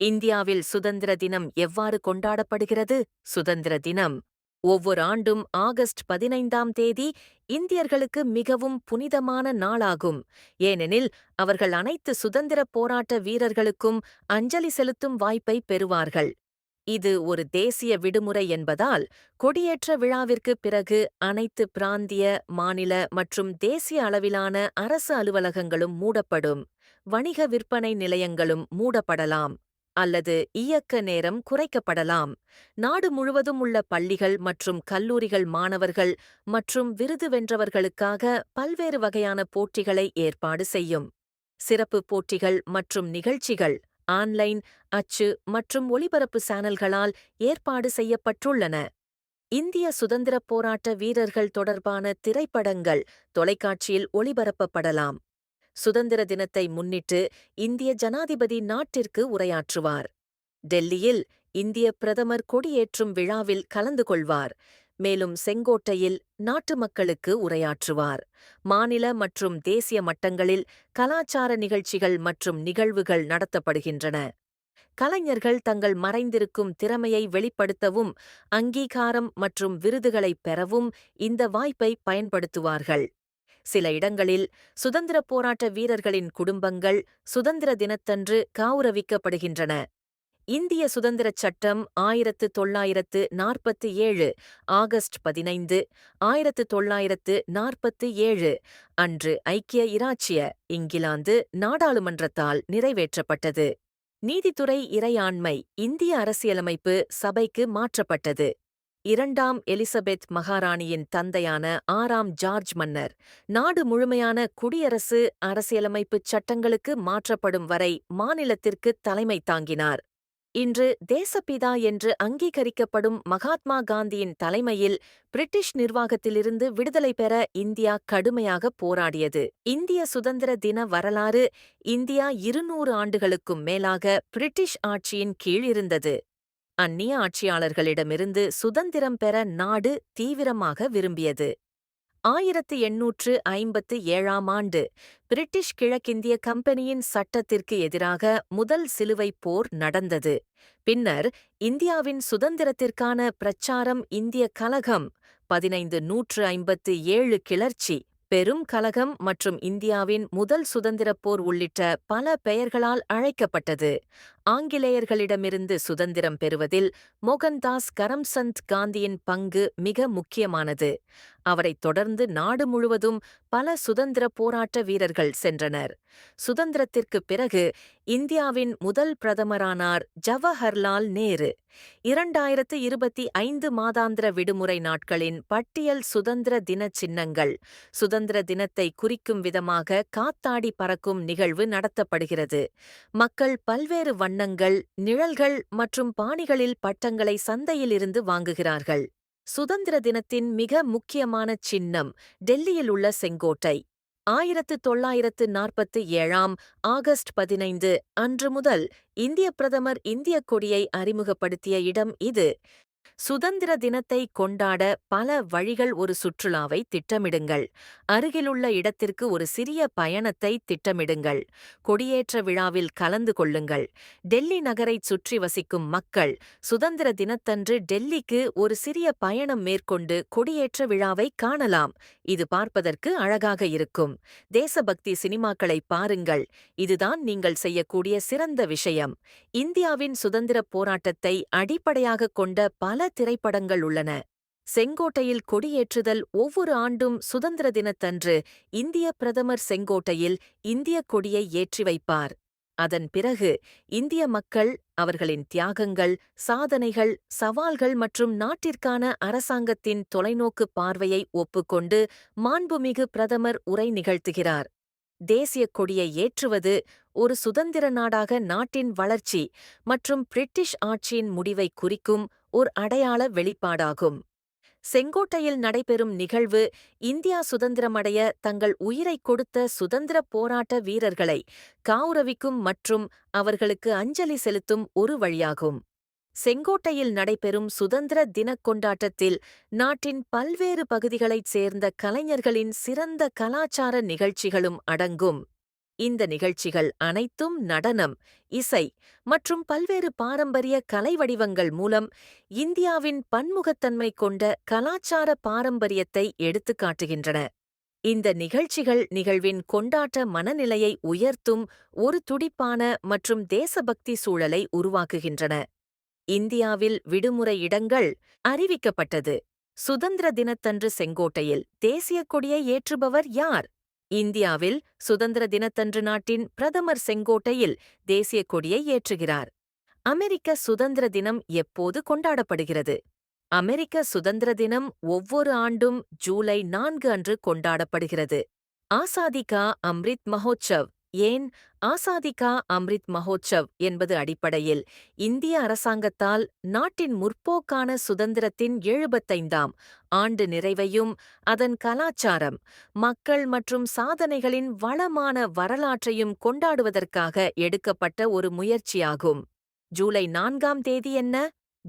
இந்தியாவில் சுதந்திர தினம் எவ்வாறு கொண்டாடப்படுகிறது? சுதந்திர தினம் ஒவ்வொரு ஆண்டும் ஆகஸ்ட் பதினைந்தாம் தேதி இந்தியர்களுக்கு மிகவும் புனிதமான நாளாகும். ஏனெனில் அவர்கள் அனைத்து சுதந்திரப் போராட்ட வீரர்களுக்கும் அஞ்சலி செலுத்தும் வாய்ப்பை பெறுவார்கள். இது ஒரு தேசிய விடுமுறை என்பதால் கொடியேற்ற விழாவிற்கு பிறகு அனைத்து பிராந்திய மாநில மற்றும் தேசிய அளவிலான அரசு அலுவலகங்களும் மூடப்படும். வணிக விற்பனை நிலையங்களும் மூடப்படலாம். அல்லது இயக்க நேரம் குறைக்கப்படலாம். நாடு முழுவதும் உள்ள பள்ளிகள் மற்றும் கல்லூரிகள் மாணவர்கள் மற்றும் விருது வென்றவர்களுக்காக பல்வேறு வகையான போட்டிகளை ஏற்பாடு செய்யும். சிறப்பு போட்டிகள் மற்றும் நிகழ்ச்சிகள் ஆன்லைன் அச்சு மற்றும் ஒளிபரப்பு சேனல்களால் ஏற்பாடு செய்யப்பட்டுள்ளன. இந்திய சுதந்திரப் போராட்ட வீரர்கள் தொடர்பான திரைப்படங்கள் தொலைக்காட்சியில் ஒளிபரப்பப்படலாம். சுதந்திர தினத்தை முன்னிட்டு இந்திய ஜனாதிபதி நாட்டிற்கு உரையாற்றுவார். டெல்லியில் இந்திய பிரதமர் கொடியேற்றும் விழாவில் கலந்து கொள்வார். மேலும் செங்கோட்டையில் நாட்டு மக்களுக்கு உரையாற்றுவார். மாநில மற்றும் தேசிய மட்டங்களில் கலாச்சார நிகழ்ச்சிகள் மற்றும் நிகழ்வுகள் நடத்தப்படுகின்றன. கலைஞர்கள் தங்கள் மறைந்திருக்கும் திறமையை வெளிப்படுத்தவும் அங்கீகாரம் மற்றும் விருதுகளைப் பெறவும் இந்த வாய்ப்பை பயன்படுத்துவார்கள். சில இடங்களில் சுதந்திரப் போராட்ட வீரர்களின் குடும்பங்கள் சுதந்திர தினத்தன்று கௌரவிக்கப்படுகின்றன இந்திய சுதந்திரச் சட்டம் ஆயிரத்து தொள்ளாயிரத்து நாற்பத்தி ஏழு ஆகஸ்ட் பதினைந்து ஆயிரத்து தொள்ளாயிரத்து நாற்பத்தி ஏழு அன்று ஐக்கிய இராச்சிய இங்கிலாந்து நாடாளுமன்றத்தால் நிறைவேற்றப்பட்டது. நீதித்துறை இறையாண்மை இந்திய அரசியலமைப்பு சபைக்கு மாற்றப்பட்டது. இரண்டாம் எலிசபெத் மகாராணியின் தந்தையான ஆறாம் ஜார்ஜ் மன்னர். நாடு முழுமையான குடியரசு அரசியலமைப்புச் சட்டங்களுக்கு மாற்றப்படும் வரை மாநிலத்திற்கு தலைமை தாங்கினார். இன்று தேசப்பிதா என்று அங்கீகரிக்கப்படும் மகாத்மா காந்தியின் தலைமையில் பிரிட்டிஷ் நிர்வாகத்திலிருந்து விடுதலை பெற இந்தியா கடுமையாக போராடியது. இந்திய சுதந்திர தின வரலாறு இந்தியா இருநூறு ஆண்டுகளுக்கும் மேலாக பிரிட்டிஷ் ஆட்சியின் கீழ் இருந்தது அந்நிய ஆட்சியாளர்களிடமிருந்து சுதந்திரம் பெற நாடு தீவிரமாக விரும்பியது. ஆயிரத்து எண்ணூற்று ஐம்பத்து ஏழாம் ஆண்டு பிரிட்டிஷ் கிழக்கிந்திய கம்பெனியின் சட்டத்திற்கு எதிராக முதல் சிலுவைப் போர் நடந்தது. பின்னர் இந்தியாவின் சுதந்திரத்திற்கான பிரச்சாரம் இந்திய கலகம் பதினைந்து நூற்று ஐம்பத்து ஏழு கிளர்ச்சி பெரும் கலகம் மற்றும் இந்தியாவின் முதல் சுதந்திரப் போர் உள்ளிட்ட பல பெயர்களால் அழைக்கப்பட்டது. ஆங்கிலேயர்களிடமிருந்து சுதந்திரம் பெறுவதில் மோகன்தாஸ் கரம்சந்த் காந்தியின் பங்கு மிக முக்கியமானது. அவரைத் தொடர்ந்து நாடு முழுவதும் பல சுதந்திர போராட்ட வீரர்கள் சென்றனர். சுதந்திரத்திற்குப் பிறகு இந்தியாவின் முதல் பிரதமரானார் ஜவஹர்லால் நேரு. இரண்டாயிரத்து இருபத்தி ஐந்து மாதாந்திர விடுமுறை நாட்களின் பட்டியல் சுதந்திர தின சின்னங்கள் சுதந்திர தினத்தை குறிக்கும் விதமாக காத்தாடி பறக்கும் நிகழ்வு நடத்தப்படுகிறது. மக்கள் பல்வேறு வண்ணங்கள் நிழல்கள் மற்றும் பாணிகளில் பட்டங்களை சந்தையிலிருந்து வாங்குகிறார்கள். சுதந்திர தினத்தின் மிக முக்கியமான சின்னம் டெல்லியில் உள்ள செங்கோட்டை. ஆயிரத்து தொள்ளாயிரத்து நாற்பத்து ஏழாம் ஆகஸ்ட் பதினைந்து அன்று முதல் இந்திய பிரதமர் இந்தியக் கொடியை அறிமுகப்படுத்திய இடம் இது. சுதந்திர தினத்தை கொண்டாட பல வழிகள் ஒரு சுற்றுலாவை திட்டமிடுங்கள். அருகிலுள்ள இடத்திற்கு ஒரு சிறிய பயணத்தை திட்டமிடுங்கள். கொடியேற்ற விழாவில் கலந்து கொள்ளுங்கள். டெல்லி நகரைச் சுற்றி வசிக்கும் மக்கள் சுதந்திர தினத்தன்று டெல்லிக்கு ஒரு சிறிய பயணம் மேற்கொண்டு கொடியேற்ற விழாவை காணலாம். இது பார்ப்பதற்கு அழகாக இருக்கும். தேசபக்தி சினிமாக்களை பாருங்கள். இதுதான் நீங்கள் செய்யக்கூடிய சிறந்த விஷயம். இந்தியாவின் சுதந்திரப் போராட்டத்தை அடிப்படையாகக் கொண்ட பல பல திரைப்படங்கள் உள்ளன. செங்கோட்டையில் கொடியேற்றுதல் ஒவ்வொரு ஆண்டும் சுதந்திர தினத்தன்று இந்திய பிரதமர் செங்கோட்டையில் இந்திய கொடியை ஏற்றி வைப்பார். அதன் பிறகு இந்திய மக்கள் அவர்களின் தியாகங்கள் சாதனைகள் சவால்கள் மற்றும் நாட்டிற்கான அரசாங்கத்தின் தொலைநோக்கு பார்வையை ஒப்புக்கொண்டு மாண்புமிகு பிரதமர் உரை நிகழ்த்துகிறார். தேசிய கொடியை ஏற்றுவது ஒரு சுதந்திர நாடாக நாட்டின் வளர்ச்சி மற்றும் பிரிட்டிஷ் ஆட்சியின் முடிவை குறிக்கும் ஓர் அடையாள வெளிப்பாடாகும். செங்கோட்டையில் நடைபெறும் நிகழ்வு இந்தியா சுதந்திரமடைய தங்கள் உயிரைக் கொடுத்த சுதந்திரப் போராட்ட வீரர்களை காவுரவிக்கும் மற்றும் அவர்களுக்கு அஞ்சலி செலுத்தும் ஒரு வழியாகும். செங்கோட்டையில் நடைபெறும் சுதந்திர தினக் கொண்டாட்டத்தில் நாட்டின் பல்வேறு பகுதிகளைச் சேர்ந்த கலைஞர்களின் சிறந்த கலாச்சார நிகழ்ச்சிகளும் அடங்கும். இந்த நிகழ்ச்சிகள் அனைத்தும் நடனம், இசை மற்றும் பல்வேறு பாரம்பரிய கலை வடிவங்கள் மூலம் இந்தியாவின் பன்முகத்தன்மை கொண்ட கலாச்சார பாரம்பரியத்தை எடுத்துக் காட்டுகின்றன. இந்த நிகழ்ச்சிகள் நிகழ்வின் கொண்டாட்ட மனநிலையை உயர்த்தும் ஒரு துடிப்பான மற்றும் தேசபக்தி சூழலை உருவாக்குகின்றன. இந்தியாவில் விடுமுறை இடங்கள் அறிவிக்கப்பட்டது. சுதந்திர தினத்தன்று செங்கோட்டையில் தேசிய கொடியை ஏற்றுபவர் யார்? இந்தியாவில் சுதந்திர தினத்தன்று நாட்டின் பிரதமர் செங்கோட்டையில் தேசிய கொடியை ஏற்றுகிறார். அமெரிக்க சுதந்திர தினம் எப்போது கொண்டாடப்படுகிறது? அமெரிக்க சுதந்திர தினம் ஒவ்வொரு ஆண்டும் ஜூலை நான்கு அன்று கொண்டாடப்படுகிறது. ஆசாதிகா அம்ரித் மஹோத்சவ் ஏன் ஆசாதிகா அம்ரித் மஹோத்சவ் என்பது அடிப்படையில் இந்திய அரசாங்கத்தால் நாட்டின் முற்போக்கான சுதந்திரத்தின் எழுபத்தைந்தாம் ஆண்டு நிறைவையும் அதன் கலாச்சாரம், மக்கள் மற்றும் சாதனைகளின் வளமான வரலாற்றையும் கொண்டாடுவதற்காக எடுக்கப்பட்ட ஒரு முயற்சியாகும். ஜூலை நான்காம் தேதி என்ன?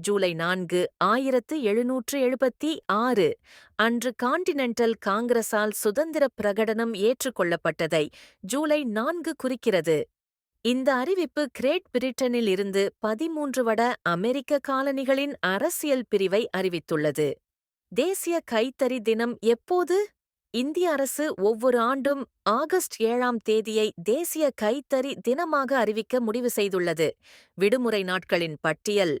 ஜூலை நான்கு ஆயிரத்து எழுநூற்று எழுபத்தி ஆறு அன்று கான்டினென்டல் காங்கிரஸால் சுதந்திரப் பிரகடனம் ஏற்றுக்கொள்ளப்பட்டதை ஜூலை நான்கு குறிக்கிறது. இந்த அறிவிப்பு கிரேட் பிரிட்டனில் இருந்து பதிமூன்று வட அமெரிக்க காலனிகளின் அரசியல் பிரிவை அறிவித்துள்ளது. தேசிய கைத்தறி தினம் எப்போது? இந்திய அரசு ஒவ்வொரு ஆண்டும் ஆகஸ்ட் ஏழாம் தேதியை தேசிய கைத்தறி தினமாக அறிவிக்க முடிவு செய்துள்ளது. விடுமுறை நாட்களின் பட்டியல்